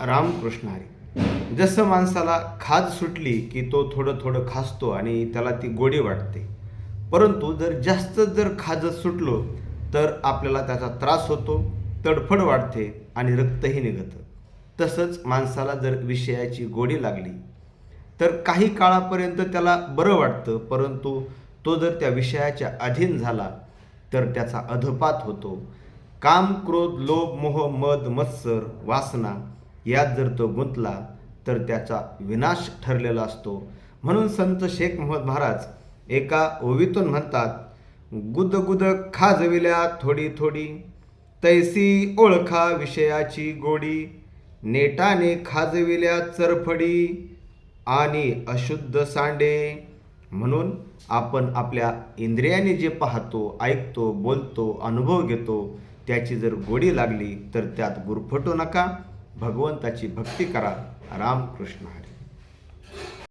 रामकृष्ण हरी. जसं माणसाला खाज सुटली की तो थोडं थोडं खासतो आणि त्याला ती गोडी वाटते. परंतु जर जास्त जर खाजत सुटलो तर आपल्याला त्याचा त्रास होतो तडफड वाढते आणि रक्तही निघतं. तसंच माणसाला जर विषयाची गोडी लागली तर काही काळापर्यंत त्याला बरं वाटतं परंतु तो जर त्या विषयाच्या अधीन झाला तर त्याचा अधपात होतो. काम क्रोध लोभ मोह मद मत्सर वासना यात जर तो गुंतला तर त्याचा विनाश ठरलेला असतो. म्हणून संत शेख मोहम्मद महाराज एका ओवीतून म्हणतात गुद गुद खाजविल्या थोडी थोडी तैसी ओळखा विषयाची गोडी नेटाने खाजविल्या चरफडी आणि अशुद्ध सांडे. म्हणून आपण आपल्या इंद्रियाने जे पाहतो ऐकतो बोलतो अनुभव घेतो त्याची जर गोडी लागली तर त्यात गुरफटू नका. भगवंताची भक्ती करा. रामकृष्ण हरी.